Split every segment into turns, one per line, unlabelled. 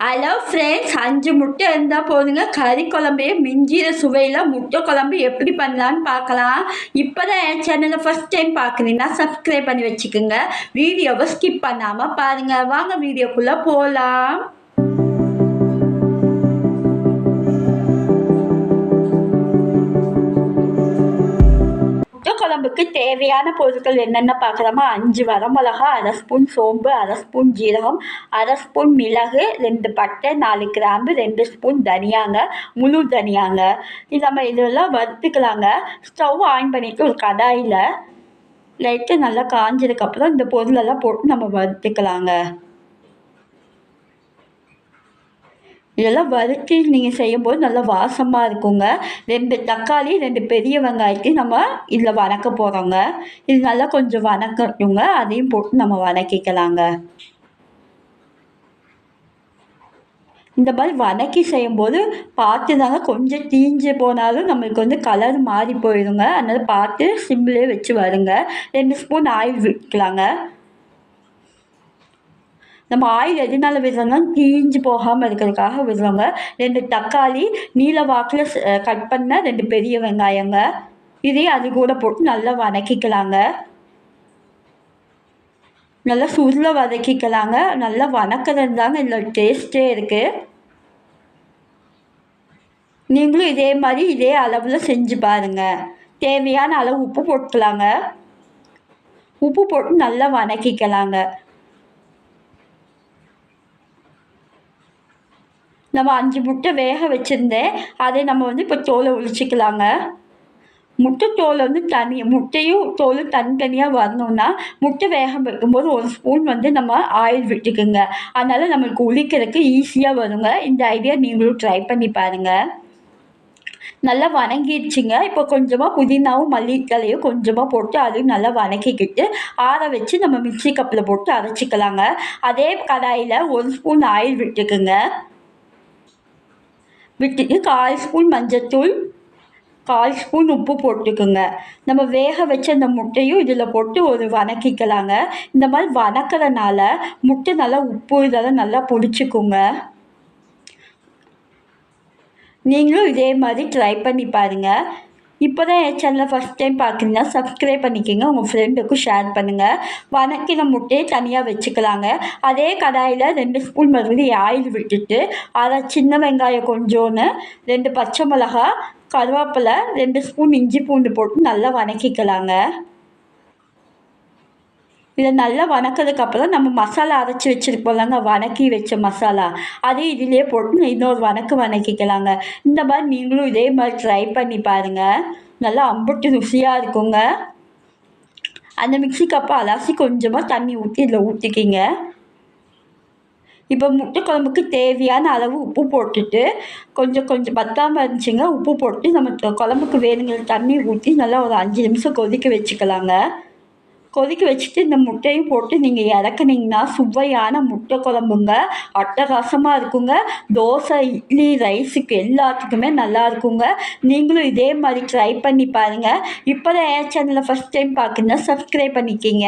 Hello friends அஞ்சு முட்டை இருந்தால் போதுங்க. கறி குழம்பையே மிஞ்சிற சுவையில் முட்டை குழம்பு எப்படி பண்ணலான்னு பார்க்கலாம். இப்போ தான் என் சேனலை ஃபஸ்ட் டைம் பார்க்குறீங்கன்னா சப்ஸ்கிரைப் பண்ணி வச்சுக்கோங்க. வீடியோவை ஸ்கிப் பண்ணாமல் பாருங்கள் வாங்க வீடியோக்குள்ளே போகலாம் குழம்புக்கு தேவையான பொருட்கள் என்னென்ன பார்க்குறோமோ அஞ்சு வரமிளகா அரை ஸ்பூன் சோம்பு அரை ஸ்பூன் ஜீரகம் அரை ஸ்பூன் மிளகு ரெண்டு பட்டை நாலு கிராம்பு ரெண்டு ஸ்பூன் தனியாங்க முழு தனியாங்க. இது நம்ம இதெல்லாம் வறுத்துக்கலாங்க. ஸ்டவ் ஆன் பண்ணிவிட்டு ஒரு கடாயில் லைட்டு நல்லா காஞ்சதுக்கப்புறம் இந்த பொருளெல்லாம் போட்டு நம்ம வறுத்துக்கலாங்க. இதெல்லாம் வறுத்து நீங்கள் செய்யும்போது நல்லா வாசமாக இருக்குங்க. ரெண்டு தக்காளி ரெண்டு பெரிய வெங்காயத்தையும் நம்ம இதில் வதக்க போகிறோங்க இது நல்லா கொஞ்சம் வதக்கட்டுங்க அதையும் போட்டு நம்ம வதக்கிக்கலாங்க. இந்த மாதிரி வதக்கி செய்யும்போது பார்த்து தாங்க கொஞ்சம் தீஞ்சு போனாலும் நம்மளுக்கு வந்து கலர் மாறி போயிடுங்க அதனால் பார்த்து சிம்லேயே வச்சு வருங்க. ரெண்டு ஸ்பூன் ஆயில் விற்கலாங்க நம்ம ஆயில் எதனால விடுறோம்னா தீஞ்சு போகாமல் இருக்கிறதுக்காக விடுறோங்க. ரெண்டு தக்காளி நீல வாக்கில் கட் பண்ண ரெண்டு பெரிய வெங்காயங்க. இதையும் அது கூட போட்டு நல்லா வதக்கிக்கலாங்க. நல்லா சுருள வதக்கிக்கலாங்க. நல்லா வதக்கிறது தாங்க இதில் டேஸ்ட்டே இருக்குது நீங்களும் இதே மாதிரி இதே அளவில் செஞ்சு பாருங்கள் தேவையான அளவு உப்பு போட்டுக்கலாங்க. உப்பு போட்டு நல்லா வதக்கிக்கலாங்க நம்ம அஞ்சு முட்டை வேக வச்சுருந்தேன் அதை நம்ம வந்து இப்போ தோலை ஒழிச்சிக்கலாங்க. முட்டை தோல் வந்து தனி முட்டையும் தோலும் தனித்தனியாக வரணும்னா முட்டை வேக வைக்கும்போது ஒரு ஸ்பூன் வந்து நம்ம ஆயில் விட்டுக்குங்க. அதனால் நம்மளுக்கு உழிக்கிறதுக்கு ஈஸியாக வருங்க. இந்த ஐடியா நீங்களும் ட்ரை பண்ணி பாருங்கள் நல்லா வணங்கிடுச்சுங்க. இப்போ கொஞ்சமாக புதினாவும் மல்லித்தலையும் கொஞ்சமாக போட்டு அதையும் நல்லா வணக்கிக்கிட்டு ஆற வச்சு நம்ம மிக்சி கப்பில் போட்டு அரைச்சிக்கலாங்க. அதே கடாயில் ஒரு ஸ்பூன் ஆயில் விட்டுக்குங்க. விட்டுட்டு கால் ஸ்பூன் மஞ்சத்தூள் கால் ஸ்பூன் உப்பு போட்டுக்குங்க. நம்ம வேக வச்ச அந்த முட்டையும் இதில் போட்டு ஒரு வதக்கிக்கலாங்க இந்த மாதிரி வதக்கிறனால முட்டை நல்லா உப்பு இதெல்லாம் நல்லா பிடிச்சிக்குங்க. நீங்களும் இதே மாதிரி ட்ரை பண்ணி பாருங்கள் இப்போ தான் என் சேனலை ஃபஸ்ட் டைம் பார்க்குறீங்கன்னா சப்ஸ்கிரைப் பண்ணிக்கோங்க. உங்கள் ஃப்ரெண்டுக்கும் ஷேர் பண்ணுங்கள் வதக்கின முட்டையை தனியாக வச்சுக்கலாங்க. அதே கடாயில் ரெண்டு ஸ்பூன் மறுபடியும் ஆயில் விட்டுட்டு அதை சின்ன வெங்காயம் கொஞ்சோன்னு ரெண்டு பச்சை மிளகா கருவேப்பிலை ரெண்டு ஸ்பூன் இஞ்சி பூண்டு போட்டு நல்லா வதக்கிக்கலாங்க இதை நல்லா வதக்கிறதுக்கப்புறம் நம்ம மசாலா அரைச்சி வச்சுருப்போம்லங்க வதக்கி வச்ச மசாலா. அதையும் இதிலே போட்டு இன்னொரு வணக்கு வதக்கிக்கலாங்க இந்த மாதிரி நீங்களும் இதே மாதிரி ட்ரை பண்ணி பாருங்கள் நல்லா அம்புட்டு ருசியாக இருக்குங்க. அந்த மிக்சி கப்பை அலசி கொஞ்சமாக தண்ணி ஊற்றி இதில் ஊற்றிக்கிங்க இப்போ முட்டை குழம்புக்கு தேவையான அளவு உப்பு போட்டுட்டு கொஞ்சம் கொஞ்சம் பத்தாமல் இருந்துச்சுங்க உப்பு போட்டு நம்ம குழம்புக்கு வேணுங்கிற தண்ணி ஊற்றி நல்லா ஒரு அஞ்சு நிமிஷம் கொதிக்க வச்சுக்கலாங்க. கொதிக்க வச்சுட்டு இந்த முட்டையும் போட்டு நீங்கள் இறக்குனீங்கன்னா சுவையான முட்டை குழம்புங்க. அட்டகாசமாக இருக்குங்க. தோசை இட்லி ரைஸுக்கு எல்லாத்துக்குமே நல்லா இருக்குங்க. நீங்களும் இதே மாதிரி ட்ரை பண்ணி பாருங்கள் இப்போ தான் என் சேனலை ஃபஸ்ட் டைம் பார்க்குறீங்கன்னா சப்ஸ்கிரைப் பண்ணிக்கிங்க.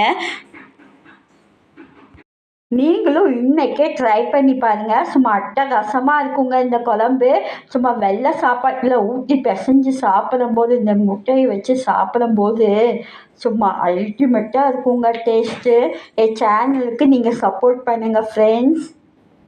நீங்களும் இன்றைக்கே ட்ரை பண்ணி பாருங்கள் சும்மா அட்டகாசமாக இருக்குங்க இந்த குழம்பு. சும்மா வெள்ளை சாப்பாட்டில் ஊற்றி பிசைஞ்சு சாப்பிடும்போது இந்த முட்டையை வச்சு சாப்பிடும்போது சும்மா அல்டிமேட்டாக இருக்குங்க டேஸ்ட்டு என் சேனலுக்கு நீங்கள் சப்போர்ட் பண்ணுங்கள் ஃப்ரெண்ட்ஸ்